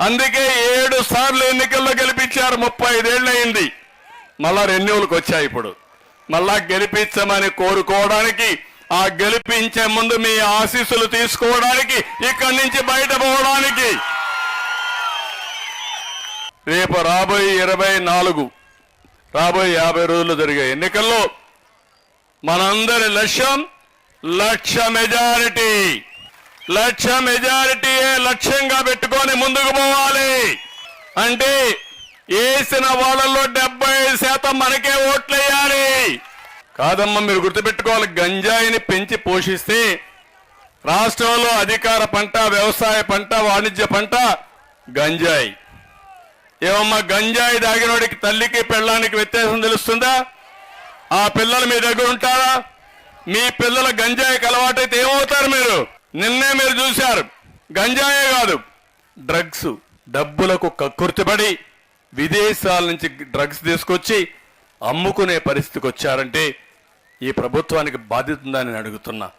అందుకే ఏడు సార్లు ఎన్నికల్లో గెలిపించారు ముప్పై ఐదేళ్ళు అయింది మళ్ళా రెన్యూలకు వచ్చాయి ఇప్పుడు. మళ్ళా గెలిపించమని కోరుకోవడానికి ఆ గెలిపించే ముందు మీ ఆశీస్సులు తీసుకోవడానికి ఇక్కడి నుంచి బయట పోవడానికి. రేపు రాబోయే ఇరవై నాలుగు రాబోయే యాభై రోజులు జరిగే ఎన్నికల్లో మనందరి లక్ష్యం లక్ష మెజారిటీ. లక్ష మెజారిటీయే లక్ష్యంగా పెట్టుకొని ముందుకు పోవాలి. అంటే వేసిన వాళ్ళల్లో డెబ్బై శాతం మనకే ఓట్లేయాలి. కాదమ్మా మీరు గుర్తుపెట్టుకోవాలి గంజాయిని పెంచి పోషిస్తే రాష్ట్రంలో అధికార పంట వ్యవసాయ పంట వాణిజ్య పంట గంజాయి. ఏమమ్మా గంజాయి దాగినోడికి తల్లికి పెళ్ళానికి వ్యత్యాసం తెలుస్తుందా? ఆ పిల్లలు మీ దగ్గర ఉంటారా? మీ పిల్లల గంజాయికి అలవాటైతే ఏమవుతారు మీరు? నిన్నే మీరు చూశారు. గంజాయే కాదు. డ్రగ్స్ డబ్బులకు కక్కుర్తిపడి విదేశాల నుంచి డ్రగ్స్ తీసుకొచ్చి అమ్ముకునే పరిస్థితికి వచ్చారంటే ఈ ప్రభుత్వానికి బాధ్యత ఉందని అడుగుతున్నా.